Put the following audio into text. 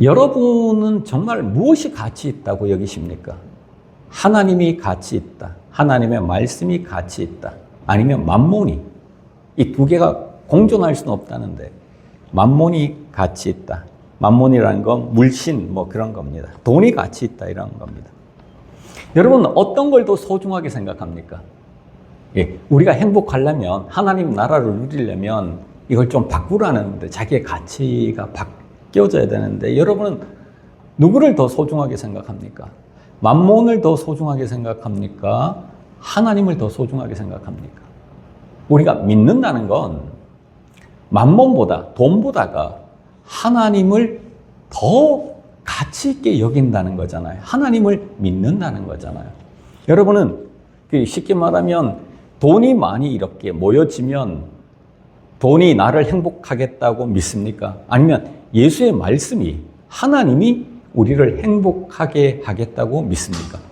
여러분은 정말 무엇이 가치 있다고 여기십니까? 하나님이 가치 있다. 하나님의 말씀이 가치 있다. 아니면 만몬이 이 두 개가 공존할 수는 없다는데 만몬이 가치 있다. 만몬이라는 건 물신 뭐 그런 겁니다. 돈이 가치 있다 이런 겁니다. 여러분 어떤 걸 더 소중하게 생각합니까? 예, 우리가 행복하려면 하나님 나라를 누리려면 이걸 좀 바꾸라는데 자기의 가치가 바뀌 어져야 되는데 여러분은 누구를 더 소중하게 생각합니까? 만몬을 더 소중하게 생각합니까? 하나님을 더 소중하게 생각합니까? 우리가 믿는다는 건 만몬보다 돈보다가 하나님을 더 가치 있게 여긴다는 거잖아요. 하나님을 믿는다는 거잖아요. 여러분은 그 쉽게 말하면 돈이 많이 이렇게 모여지면 돈이 나를 행복하겠다고 믿습니까? 아니면 예수의 말씀이 하나님이 우리를 행복하게 하겠다고 믿습니까?